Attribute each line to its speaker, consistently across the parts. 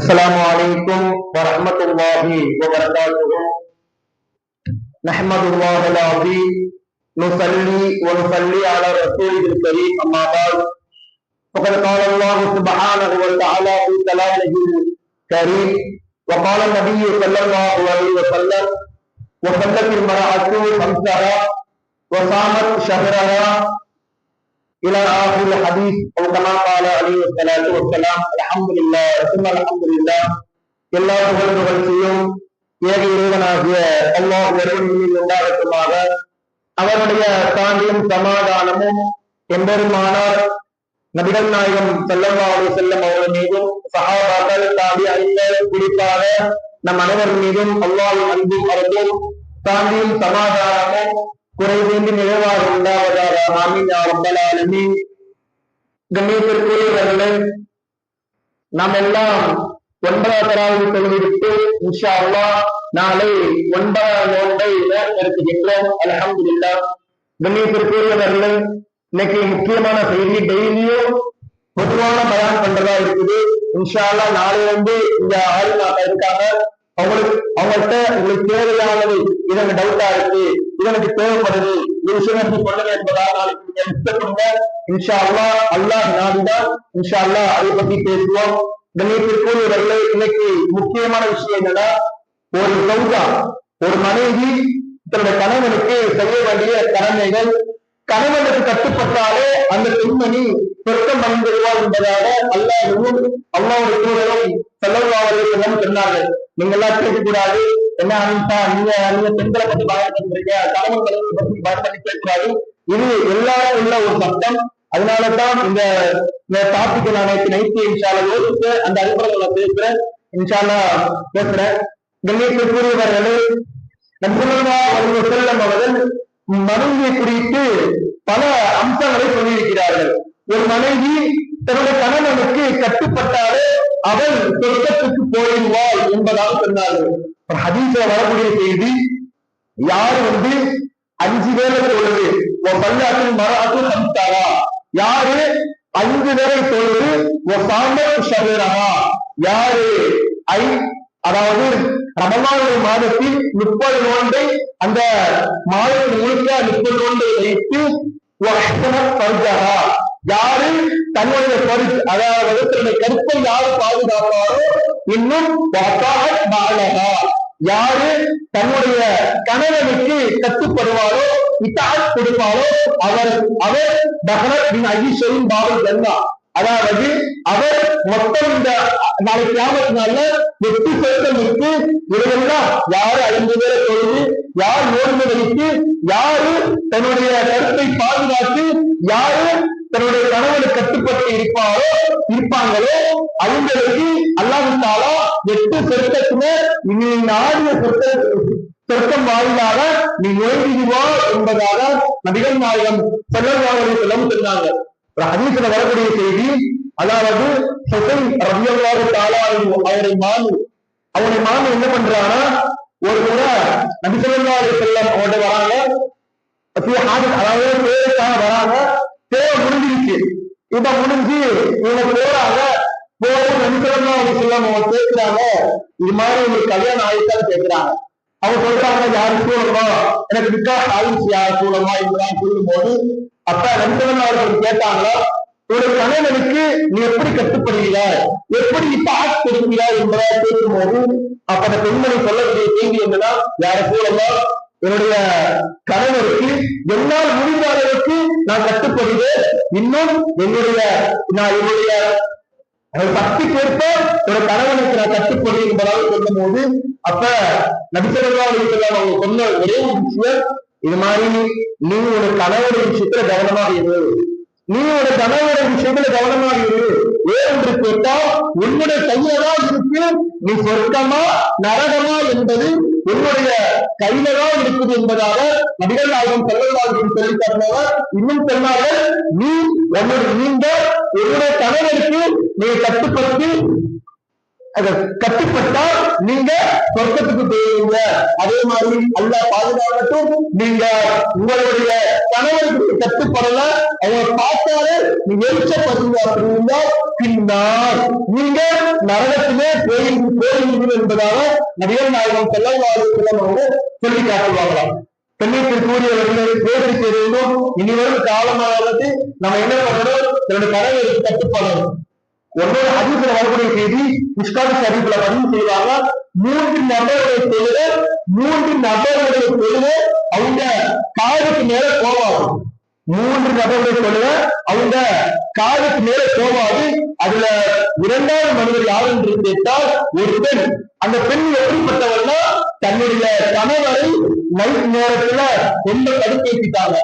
Speaker 1: السلام عليكم ورحمة الله وبركاته. نحمد الله العظيم. نصلي ونصلي على رسوله الكريم أما بعد. فقد قال الله سبحانه وتعالى في كلامه الكريم وقال النبي صلى الله عليه وسلم وصلت المرأة خمسها وصامت شهرها الى اخر الحديث او كما قال عليه الصلاه والسلام الحمد لله ثم الحمد لله எல்லா புகழ் புகழ்ச்சியும் ஏக இறைவனாகிய அல்லாஹ் ஒருவனில் உண்டாகட்டுமாக அவருடைய சாந்தியும் சமாதானமும் எம்பெருமானார் நபிகள் நாயகம் செல்லல்லா அலி செல்லம் அவர்கள் மீதும் சகாபாக்கள் தாண்டி அறிந்த குறிப்பாக நம் அனைவர் மீதும் அல்லாவின் அன்பும் அருந்தும் சாந்தியும் சமாதானமும் குறைவேண்டி நிறைவாக உண்டாவதாக ஆமீன் ரப்பல் கண்ணியத்திற்குரியவர்களே நாம் எல்லாம் ஒன்பதாம் தராவது தொகுதிக்கு இன்ஷா அல்லாஹ் நாளை ஒன்பதாம் நோன்பை நடத்துகின்றோம் அலமதுல்லா கண்ணியத்திற்குரியவர்களே இன்னைக்கு முக்கியமான செய்தி டெய்லியும் பொதுவான பயன் பண்றதா இருக்குது. இன்ஷால்லா நாளை வந்து இந்த ஆளு இருக்காங்க. அவங்களுக்கு அவங்கள்ட்ட உங்களுக்கு தேவையானது இது டவுட்டா இருக்கு. இது எனக்கு தேவைப்படுது. இந்த விஷயம் எப்படி பண்ணுங்க என்பதாக நாளைக்கு நீங்க இஷ்டப்படுங்க இன்ஷா அல்லா அல்லாஹ் நாடிதான் இன்ஷா அல்லா அதை பத்தி பேசுவோம். கண்ணியத்திற்குரியவர்களே இன்னைக்கு முக்கியமான விஷயம் என்னன்னா ஒரு சௌதா ஒரு மனைவி தன்னுடைய கணவனுக்கு செய்ய வேண்டிய கடமைகள். கணவனுக்கு கட்டுப்பட்டாலே அந்த பெண்மணி சொர்க்கம் அடைந்துருவார் என்பதாக அல்லாஹ் அல்லாவுடைய தூதரும் செல்லவாளர்கள் சொன்னார்கள். நீங்க எல்லாம் கேட்கக்கூடாது. என்ன அனிதா நீங்க நீங்க பெண்களை பத்தி பயன்படுத்துறீங்க கணவன் கலவை பத்தி பயன்படுத்தி பேசக்கூடாது இது எல்லாரும் உள்ள ஒரு சட்டம் அதனாலதான் இந்த இந்த டாபிக் நான் நேற்று நைட்டு இன்ஷால யோசித்து அந்த அடிப்படையில் நான் பேசுறேன். இன்ஷால்லா பேசுறேன். கண்ணியத்திற்குரியவர்களே நம்புல்லா ஒரு செல்லம் அவர்கள் மனைவியை குறித்து பல அம்சங்களை சொல்லியிருக்கிறார்கள். ஒரு மனைவி தன்னுடைய கணவனுக்கு கட்டுப்பட்டாலே அவள் சொர்க்கத்துக்கு போயிடுவாள் என்பதாக சொன்னார்கள். ஹதீஸ்ல வரக்கூடிய செய்தி யாரு வந்து அஞ்சு பேரை தொழுது ஒரு பல்லாற்றின் மராத்து சம்ஸ்தாரா யாரு? அஞ்சு பேரை தொழுது உன் சாம்பல் ஷரீரமா யாரு? ஐ அதாவது ரமலானுடைய மாதத்தில் முப்பது நோண்டை அந்த மாதத்தில் முழுக்க முப்பது நோண்டை வைத்து யாரு தன்னுடைய கருத்து அதாவது தன்னுடைய கருத்தை யாரு பாதுகாப்பாரோ இன்னும் யாரு தன்னுடைய கணவனுக்கு கட்டுப்படுவாரோ இட்டால் கொடுப்பாரோ அவர் அவர் பகரத் பின் அஜிஷரின் பாபல் ஜன்னா. அதாவது அவர் மொத்தம் இந்த நாளைக்கு கிராமத்தினால எட்டு சொர்க்கம் இருக்கு இவரெல்லாம் யாரு ஐந்து பேரை தொழுது யார் ஓர்ந்து வைத்து யாரு தன்னுடைய கருத்தை பாதுகாத்து யாரு தன்னுடைய கணவனை கட்டுப்பட்டு இருப்பாரோ இருப்பாங்களோ அவங்களுக்கு அல்லாவிட்டாலா எட்டு சொர்க்கத்துல நீ நாடிய சொர்க்க சொர்க்கம் வாயிலாக நீ நோய்விடுவா என்பதாக நபிகள் நாயகம் செல்லம் சொன்னாங்க. ஒரு ஹதீஸ்ல வரக்கூடிய செய்தி அதாவது ஹுசைன் ரபியல்லாஹு தாலா அவருடைய மாமி அவருடைய மாமி என்ன பண்றாங்கன்னா ஒரு முறை நபி செல்லம் அவர்கிட்ட வராங்க. அதாவது வராங்க. தேவை முடிஞ்சிருச்சு. இப்ப முடிஞ்சு இவங்க போறாங்க. போய் நபி அவங்க செல்லம் அவங்க கேட்கிறாங்க இது மாதிரி உங்களுக்கு கல்யாணம் ஆயிட்டான்னு கேட்கிறாங்க அவங்க சொல்றாங்க யாரு சூழமா எனக்கு விட்டா ஆயிடுச்சு யார் சூழமா இதெல்லாம் சொல்லும் போது அப்ப நண்பர்கள் அவர்கள் கேட்டாங்களா? ஒரு கணவனுக்கு நீ எப்படி கட்டுப்படுகிறாய் எப்படி இப்ப ஆட்சி கொடுக்கிறாய் என்பதை கேட்கும்போது அப்ப அந்த பெண்மணி சொல்லக்கூடிய செய்தி என்னன்னா யார சூழமா என்னுடைய கணவருக்கு என்னால் முடிந்த அளவுக்கு நான் கட்டுப்படுவேன். இன்னும் என்னுடைய நான் என்னுடைய சக்திக்கேற்ப ஒரு கணவனுக்கு நான் கட்டுப்படுகிறேன் என்பதாக சொல்லும் போது அப்ப நபிசல்லா அவங்க சொன்ன ஒரே ஒரு விஷயம் இது மாதிரி நீ ஒரு கணவருடைய விஷயத்துல கவனமாக இரு. நீ ஒரு கணவருடைய விஷயத்துல கவனமாக இரு. ஏன் என்று கேட்டால் உன்னுடைய கையிலதான் இருக்கு. நீ சொர்க்கமா நரகமா என்பது உன்னுடைய கையிலதான் இருக்குது என்பதாக நபிகள் நாயகம் செல்லவாழ்வு சொல்லி தருபவர் இன்னும் சொன்னார்கள் நீ உன்னுடைய நீண்ட உன்னுடைய கணவருக்கு நீ கட்டுப்படுத்தி கட்டுப்பட்டால் நீங்க சொர்க்கத்துக்கு போயிருங்க அதே மாதிரி அல்ல பாதுகாக்கட்டும். நீங்க உங்களுடைய கணவருக்கு கட்டுப்படல. அவங்க பார்த்தாலே நீ பசங்க அப்படின்னா பின்னால் நீங்க நரகத்திலே போயிருந்து போயிருந்தீர்கள் என்பதாக நடிகர் நாயகம் செல்லவாறு அவங்க சொல்லி காட்டுவாங்களாம் கண்ணியத்திற்குரியவர்களை பேசி வேண்டும் இனிவரும் காலமாக நம்ம என்ன பண்ணணும்? தன்னுடைய கடவை கட்டுப்படணும். ஒவ்வொரு அறிவுல வரக்கூடிய செய்தி புஷ்காரி சரிப்புல பதிவு செய்வாங்க. மூன்று நபர்களை தொழுத மூன்று நபர்களை தொழுத அவங்க காலுக்கு மேல போவாங்க மூன்று நபர்களை தொழுத அவங்க காலுக்கு மேல போவாது அதுல இரண்டாவது மனிதர் யார் என்று கேட்டால் ஒரு பெண். அந்த பெண் எப்படிப்பட்டவர்னா தன்னுடைய கணவரை நைட் நேரத்துல ரொம்ப கடுப்பேற்றிட்டாங்க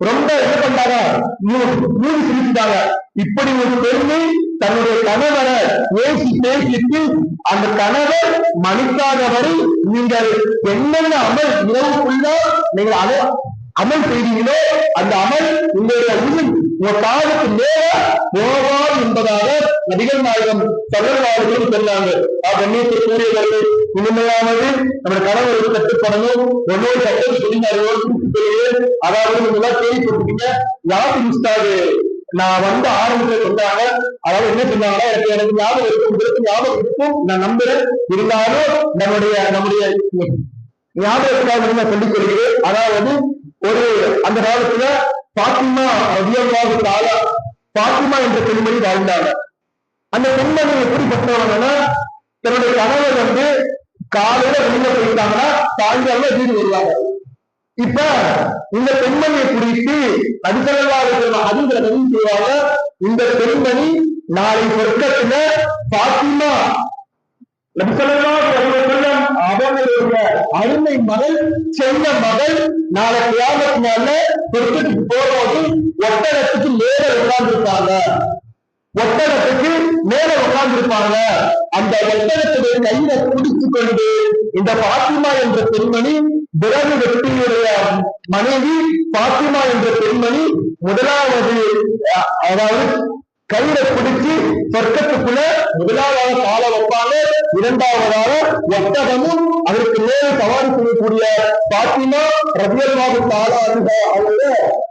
Speaker 1: ரொம்ப என்ன பண்ணாங்க மூணு சிரிச்சுட்டாங்க இப்படி ஒரு பெண்ணை தன்னுடைய கணவரை ஏசி பேசிட்டு அந்த கணவர் மணிக்காத வரை நீங்கள் என்னென்ன அமல் இரவுக்குள்ள நீங்கள் அதை அமல் செய்தீங்களோ அந்த அமல் உங்களுடைய உயிர் உங்க காலுக்கு மேல போவா என்பதாக நபிகள் நாயகம் தமிழ்நாடுகளும் சொன்னாங்க. கண்ணியத்திற்குரியவர்கள் இனிமையானது நம்ம கணவருக்கு கட்டுப்படணும் ஒன்னொரு சட்டம் சொல்லினார்கள் அதாவது நீங்க எல்லாம் கேள்விப்பட்டிருக்கீங்க. யாரு முஸ்தாது நான் வந்து ஆரம்பத்துல சொன்னாங்க. அதாவது என்ன சொன்னாங்கன்னா எனக்கு எனக்கு ஞாபகம் இருக்கும். உங்களுக்கு ஞாபகம் இருக்கும். நான் நம்புறேன். இருந்தாலும் நம்முடைய நம்முடைய ஞாபகத்துக்காக நான் சொல்லிக் கொள்கிறேன். அதாவது ஒரு அந்த காலத்துல பாத்திமா அதிகமாக தாலா பாத்திமா என்ற பெண்மணி வாழ்ந்தாங்க. அந்த பெண்மணி எப்படிப்பட்டவங்கன்னா தன்னுடைய கணவர் வந்து காலையில வெளியில போயிட்டாங்கன்னா சாயங்காலம் வீடு வருவாங்க. இப்ப இந்த பெண்மணியை குறித்து நடிசலாக அதுங்கிற பதிவு செய்வாங்க இந்த பெண்மணி நாளை சொர்க்கத்துல பாத்திமா. அவர்களுடைய அருமை மகள் செல்ல மகள் நாளை கிராமத்தினால சொர்க்கத்துக்கு போகும்போது ஒட்டகத்துக்கு மேல உட்கார்ந்துருப்பாங்க. ஒட்டகத்துக்கு மேல உட்கார்ந்துருப்பாங்க. அந்த ஒட்டகத்துடைய கையில பிடிச்சு கொண்டு இந்த பாத்திமா என்ற பெண்மணி விறகு வெட்டியுடைய மனைவி பாத்திமா என்ற பெண்மணி முதலாவது அதாவது கையில பிடிச்சு சொர்க்கத்துக்குள்ள முதலாவதாக கால வைப்பாங்க இரண்டாவதாக ஒட்டகமும் அதற்கு மேல சவாரி செய்யக்கூடிய பாத்திமா ரபியல்வாக கால அவங்க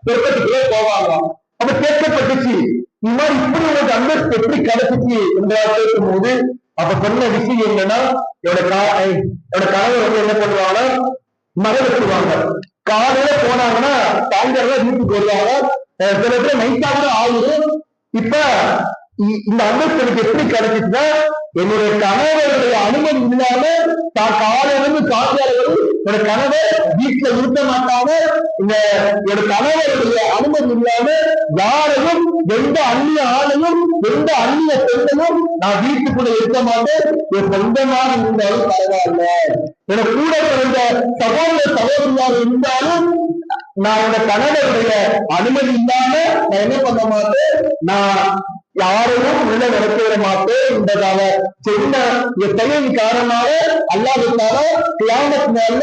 Speaker 1: சொர்க்கத்துக்குள்ளே போவாங்க. அப்ப கேட்கப்பட்டுச்சு இந்த மாதிரி இப்படி ஒரு அந்தஸ்து எப்படி கிடைச்சிச்சு? என்றால் கேட்கும் போது அப்ப சொன்ன விஷயம் என்னன்னா என்னோட கா என்னோட கணவர் வந்து என்ன பண்ணுவாங்கன்னா மகள் வச்சுருவாங்க காலையில போனாங்கன்னா சாயந்தரம் வீட்டுக்கு வருவாங்க. சில பேர் நைட்டா கூட ஆகுது. இப்ப இந்த அந்தஸ்து எனக்கு எப்படி கிடைச்சிச்சுன்னா என்னுடைய கணவருடைய அனுமதி இல்லாம தான் காலையிலிருந்து காலையாளர்கள் என்னோட கணவர் வீட்டுல இருக்க மாட்டாம இந்த என்னோட கணவருடைய அனுமதி இல்லாம யாரையும் எந்த அந்நிய ஆணையும் எந்த அந்நிய பெண்ணையும் நான் வீட்டுக்குள்ள இருக்க மாட்டேன். என் சொந்தமாக இருந்தாலும் பரவாயில்ல என கூட பிறந்த சகோதர சகோதரியாக இருந்தாலும் நான் என்னோட கணவருடைய அனுமதி இல்லாம நான் என்ன பண்ண மாட்டேன்? நான் யாரையும் உள்ள நடத்திவிட மாட்டேன் என்பதாக சொன்ன செயலின் காரணமாக அல்லாவிட்டால கியாமத்தினால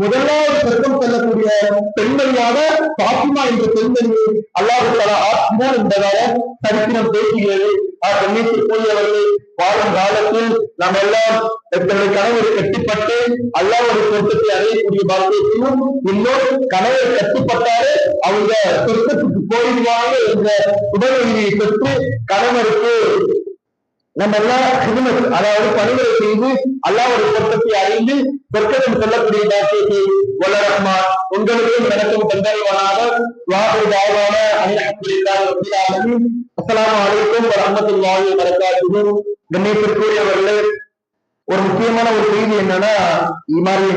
Speaker 1: முதலாவது சொர்க்கம் செல்லக்கூடிய பெண்மணியாக பாத்திமா என்ற பெண்மணியை அல்லாவிட்டால ஆற்றினார் என்பதாக சரித்திரம் பேசுகிறது. கண்ணியத்திற்குரியவர்கள் வாழும் காலத்தில் நாம் எல்லாம் எத்தனை கனவை கட்டிப்பட்டு அல்லாவுடைய சொர்க்கத்தை அடையக்கூடிய பாக்கியத்தையும் இன்னொரு கனவை கட்டுப்பட்டாலே அவங்க சொர்க்கத்துக்கு போயிடுவாங்க என்ற உடல்நிலையை பெற்று கணவருக்கு நம்ம எல்லாம் ஹிதுமத் அதாவது பணிகளை செய்து அல்லாவுடைய பொருத்தத்தை அறிந்து சொர்க்கத்தில் சொல்லக்கூடிய பாக்கியத்தை வல்லரஹ்மா உங்களுக்கும் எனக்கும் தந்தல்வானாக வாகு தாவான அனைத்து அஸ்லாம் வலைக்கும் வரமத்துல்லாஹி வரகாத்துஹு கண்ணியத்திற்குரியவர்களே ஒரு முக்கியமான ஒரு செய்தி என்னன்னா இது மாதிரி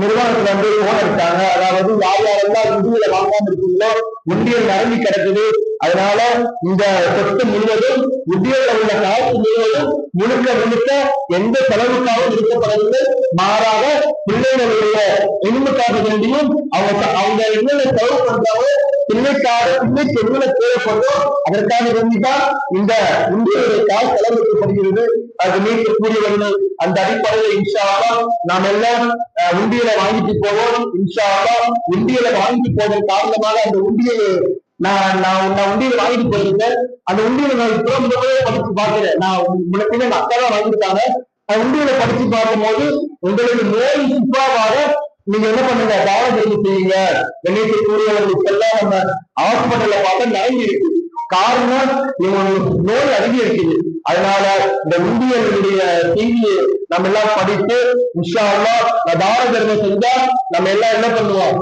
Speaker 1: நிறுவனத்துல வந்து போன் இருக்காங்க. அதாவது யார் யாரெல்லாம் உண்டியல வாங்காம இருக்கீங்களோ ஒன்றியல் நிரம்பி கிடக்குது. அதனால இந்த சொத்து முழுவதும் உத்தியோக உள்ள காசு முழுவதும் முழுக்க முழுக்க எந்த செலவுக்காகவும் இருக்கப்படவில்லை மாறாக பிள்ளைகளுடைய எலும்புக்காக வேண்டியும் அவங்க அவங்க என்னென்ன செலவு பண்றாங்களோ பிள்ளைக்காக பிள்ளைக்கு என்னென்ன தேவைப்படுதோ அதற்காக வேண்டிதான் இந்த உண்டியலுடைய காசு செலவழிக்கப்படுகிறது அது கூறியவர்கள் அந்த அடிப்படையில் இன்ஷாவா நாம் எல்லாம் உண்டியலை வாங்கிட்டு போவோம். இன்ஷாவா உண்டியலை வாங்கிட்டு போவதன் காரணமாக அந்த உண்டியலை நான் நான் நான் உண்டியல் வாங்கிட்டு போயிருந்தேன். அந்த உண்டியலை நான் இப்போ முதலே படிச்சு பார்க்கிறேன். நான் முன்னே எங்க அக்கா தான் வாங்கியிருக்காங்க. அந்த உண்டியலை படிச்சு பார்க்கும் போது உங்களுக்கு நோய் சுப்பாவாக நீங்க என்ன பண்ணுங்க தான தர்மம் செய்யுங்க. கண்ணியத்துக்குரியவர்களுக்கு எல்லாம் நம்ம ஹாஸ்பிட்டல்ல பார்த்தா நிறைய இருக்கு காரணம் இவங்களுக்கு நோய் அதிகரிக்குது. அதனால இந்த உண்டியலுடைய செய்தியை நம்ம எல்லாம் படித்து உஷாவா அல்லாஹ் தான தர்மம் செஞ்சா நம்ம எல்லாம் என்ன பண்ணுவோம்?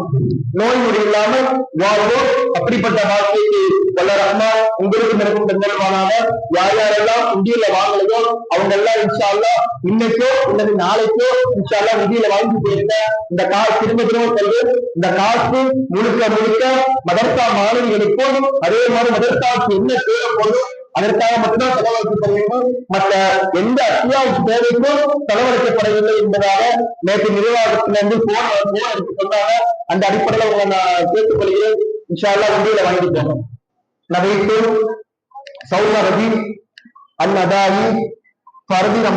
Speaker 1: நோய் நொடி இல்லாம வாழ்வோம். அப்படிப்பட்ட வாழ்க்கைக்கு வல்ல ரஹ்மான் உங்களுக்கு எனக்கும் பெருமானாக யார் யாரெல்லாம் உண்டியில வாங்கலையோ அவங்க எல்லாம் இன்ஷா இன்னைக்கோ இல்லது நாளைக்கோ இன்ஷா உண்டியில வாங்கி போயிருக்க இந்த காசு திரும்ப திரும்ப சொல்லு இந்த காசு முழுக்க முழுக்க மதர்சா மாணவிகளுக்கும் அதே மாதிரி மதர்சாவுக்கு என்ன தேவைப்படும் அதற்காக மட்டும்தான் செலவழிக்கப்பட வேண்டும். மற்ற எந்த அத்தியாவசிய தேவைக்கும் செலவழிக்கப்படவில்லை என்பதாக நேற்று நிர்வாகத்திலிருந்து போன போன சொன்னாங்க அந்த அடிப்படையில் உங்களை நான் கேட்டுக்கொள்கிறேன். இன்ஷால்லா அல்லாஹ் வாங்கிட்டு போகணும் நபைத்து சௌர ரபி பரதி